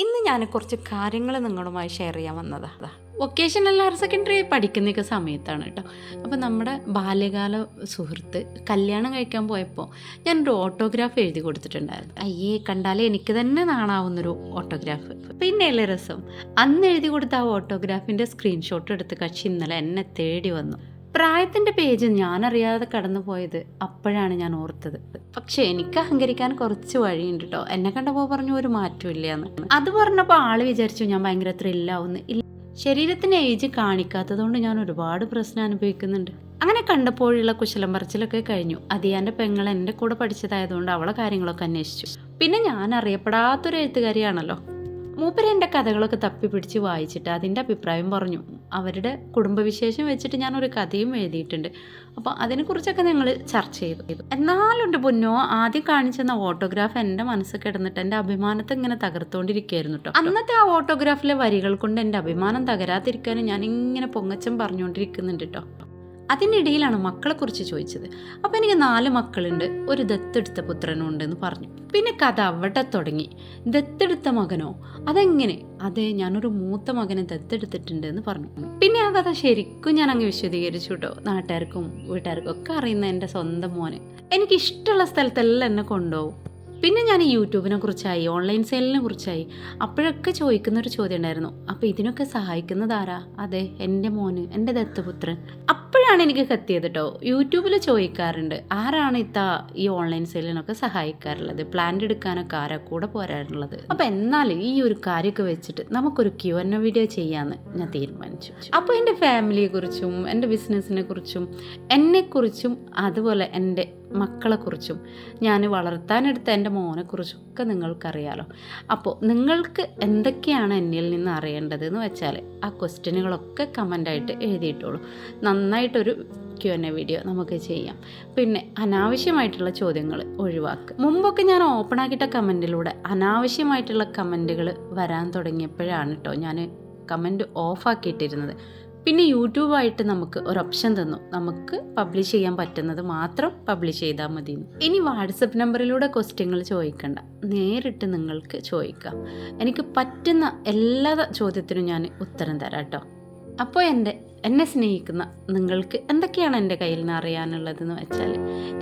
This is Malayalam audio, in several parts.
ഇന്ന് ഞാൻ കുറച്ച് കാര്യങ്ങൾ നിങ്ങളുമായി ഷെയർ ചെയ്യാൻ വന്നതാണ് വൊക്കേഷണൽ ഹയർ സെക്കൻഡറി പഠിക്കുന്നൊക്കെ സമയത്താണ് കേട്ടോ. അപ്പോൾ നമ്മുടെ ബാല്യകാല സുഹൃത്ത് കല്യാണം കഴിക്കാൻ പോയപ്പോൾ ഞാനൊരു ഓട്ടോഗ്രാഫ് എഴുതി കൊടുത്തിട്ടുണ്ടായിരുന്നു. അയ്യേ കണ്ടാലേ എനിക്ക് തന്നെ നാണാവുന്നൊരു ഓട്ടോഗ്രാഫ് പിന്നെയല്ലേ രസം അന്ന് എഴുതി കൊടുത്ത ആ ഓട്ടോഗ്രാഫിന്റെ സ്ക്രീൻഷോട്ട് എടുത്ത് കക്ഷി ഇന്നലെ എന്നെ തേടി വന്നു. പ്രായത്തിന്റെ പേജ് ഞാനറിയാതെ കടന്നു പോയത് അപ്പോഴാണ് ഞാൻ ഓർത്തത്. പക്ഷെ എനിക്ക് അഹങ്കരിക്കാൻ കുറച്ച് വഴിയുണ്ട് കേട്ടോ എന്നെ കണ്ടപ്പോൾ പറഞ്ഞു ഒരു മാറ്റമില്ല എന്ന് അത് പറഞ്ഞപ്പോൾ ആൾ വിചാരിച്ചു ഞാൻ ഭയങ്കര ത്രില്ലാവുന്നു. ഇല്ല. ശരീരത്തിന് ഏജ് കാണിക്കാത്തതുകൊണ്ട് ഞാൻ ഒരുപാട് പ്രശ്നം അനുഭവിക്കുന്നുണ്ട്. അങ്ങനെ കണ്ടപ്പോഴുള്ള കുശലം പറച്ചിലൊക്കെ കഴിഞ്ഞു. അതിയാന്റെ പെങ്ങൾ എന്റെ കൂടെ പഠിച്ചതായതുകൊണ്ട് അവളെ കാര്യങ്ങളൊക്കെ അന്വേഷിച്ചു. പിന്നെ ഞാൻ അറിയപ്പെടാത്തൊരു എഴുത്തുകാരിയാണല്ലോ. മൂപ്പര് എന്റെ കഥകളൊക്കെ തപ്പിപ്പിടിച്ച് വായിച്ചിട്ട് അതിന്റെ അഭിപ്രായം പറഞ്ഞു. അവരുടെ കുടുംബവിശേഷം വെച്ചിട്ട് ഞാനൊരു കഥയും എഴുതിയിട്ടുണ്ട്. അപ്പോൾ അതിനെക്കുറിച്ചൊക്കെ ഞങ്ങൾ ചർച്ച ചെയ്തു. എന്നാലുണ്ട് പൊന്നോ ആദ്യം കാണിച്ചെന്ന ഓട്ടോഗ്രാഫ് എന്റെ മനസ്സ് കിടന്നിട്ട് എന്റെ അഭിമാനത്തെ ഇങ്ങനെ തകർത്തുകൊണ്ടിരിക്കുകയായിരുന്നു കേട്ടോ. അന്നത്തെ ആ ഓട്ടോഗ്രാഫിലെ വരികൾ കൊണ്ട് എന്റെ അഭിമാനം തകരാതിരിക്കാനും ഞാൻ ഇങ്ങനെ പൊങ്ങച്ചം പറഞ്ഞുകൊണ്ടിരിക്കുന്നുണ്ട് കേട്ടോ. അതിനിടയിലാണ് മക്കളെക്കുറിച്ച് ചോദിച്ചത്. അപ്പോൾ എനിക്ക് നാല് മക്കളുണ്ട് ഒരു ദത്തെടുത്ത പുത്രനും ഉണ്ടെന്ന് പറഞ്ഞു. പിന്നെ കഥ അവിടെ തുടങ്ങി. ദത്തെടുത്ത മകനോ? അതെങ്ങനെ? അതെ ഞാനൊരു മൂത്ത മകനെ ദത്തെടുത്തിട്ടുണ്ട് എന്ന് പറഞ്ഞു. പിന്നെ ആ കഥ ശരിക്കും ഞാൻ അങ്ങ് വിശദീകരിച്ചു കേട്ടോ നാട്ടുകാർക്കും വീട്ടുകാർക്കും ഒക്കെ അറിയുന്ന എന്റെ സ്വന്തം മോന്. എനിക്ക് ഇഷ്ടമുള്ള സ്ഥലത്തെല്ലാം എന്നെ കൊണ്ടുപോകും. പിന്നെ ഞാൻ യൂട്യൂബിനെ കുറിച്ചായി ഓൺലൈൻ സെയിലിനെ കുറിച്ചായി അപ്പോഴൊക്കെ ചോദിക്കുന്ന ഒരു ചോദ്യം ഉണ്ടായിരുന്നു. അപ്പോൾ ഇതിനൊക്കെ സഹായിക്കുന്നതാരാ? അതെ എന്റെ മോന് എന്റെ ദത്തപുത്രൻ അപ്പോഴാണ് എനിക്ക് കത്തിയത് കേട്ടോ യൂട്യൂബിൽ ചോദിക്കാറുണ്ട് ആരാണ് ഇത്ത ഈ ഓൺലൈൻ സെയിലിനൊക്കെ സഹായിക്കാറുള്ളത്? പ്ലാന്റ് എടുക്കാനൊക്കെ ആരാ കൂടെ പോരാറുള്ളത്? അപ്പോൾ എന്നാൽ ഈ ഒരു കാര്യമൊക്കെ വെച്ചിട്ട് നമുക്കൊരു ക്യു എൻ വീഡിയോ ചെയ്യാന്ന് ഞാൻ തീരുമാനിച്ചു. അപ്പോൾ ഫാമിലിയെ കുറിച്ചും എന്റെ ബിസിനസ്സിനെ കുറിച്ചും എന്നെക്കുറിച്ചും അതുപോലെ എന്റെ മക്കളെക്കുറിച്ചും ഞാൻ വളർത്താനെടുത്ത എന്റെ മോനെക്കുറിച്ചും ഒക്കെ നിങ്ങൾക്കറിയാലോ. അപ്പോൾ നിങ്ങൾക്ക് എന്തൊക്കെയാണ് എന്നിൽ നിന്ന് അറിയേണ്ടത് എന്ന് വെച്ചാൽ ആ ക്വസ്റ്റ്യനുകളൊക്കെ കമന്റായിട്ട് എഴുതിയിട്ടോളൂ നന്നായിട്ടൊരു ക്യു എൻ എ വീഡിയോ നമുക്ക് ചെയ്യാം. പിന്നെ അനാവശ്യമായിട്ടുള്ള ചോദ്യങ്ങൾ ഒഴിവാക്കുക മുമ്പൊക്കെ ഞാൻ ഓപ്പൺ ആക്കിയിട്ട കമന്റിലൂടെ അനാവശ്യമായിട്ടുള്ള കമന്റുകൾ വരാൻ തുടങ്ങിയപ്പോഴാണ് കേട്ടോ ഞാൻ കമന്റ് ഓഫാക്കിയിട്ടിരുന്നത് പിന്നെ യൂട്യൂബായിട്ട് നമുക്ക് ഒരു ഓപ്ഷൻ തന്നു. നമുക്ക് പബ്ലിഷ് ചെയ്യാൻ പറ്റുന്നത് മാത്രം പബ്ലിഷ് ചെയ്താൽ മതി ഇനി വാട്സപ്പ് നമ്പറിലൂടെ ക്വസ്റ്റ്യങ്ങൾ ചോദിക്കണ്ട. നേരിട്ട് നിങ്ങൾക്ക് ചോദിക്കാം. എനിക്ക് പറ്റുന്ന എല്ലാ ചോദ്യത്തിനും ഞാൻ ഉത്തരം തരാം കേട്ടോ അപ്പോൾ എന്റെ എന്നെ സ്നേഹിക്കുന്ന നിങ്ങൾക്ക് എന്തൊക്കെയാണ് എന്റെ കയ്യിൽ നിന്ന് അറിയാനുള്ളതെന്ന് വെച്ചാൽ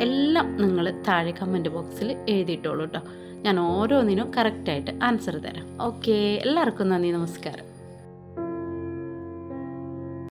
എല്ലാം നിങ്ങൾ താഴെ കമന്റ് ബോക്സിൽ എഴുതിയിട്ടോളൂ കേട്ടോ ഞാൻ ഓരോന്നിനും കറക്റ്റായിട്ട് ആൻസർ തരാം. ഓക്കെ എല്ലാവർക്കും നന്ദി നമസ്കാരം.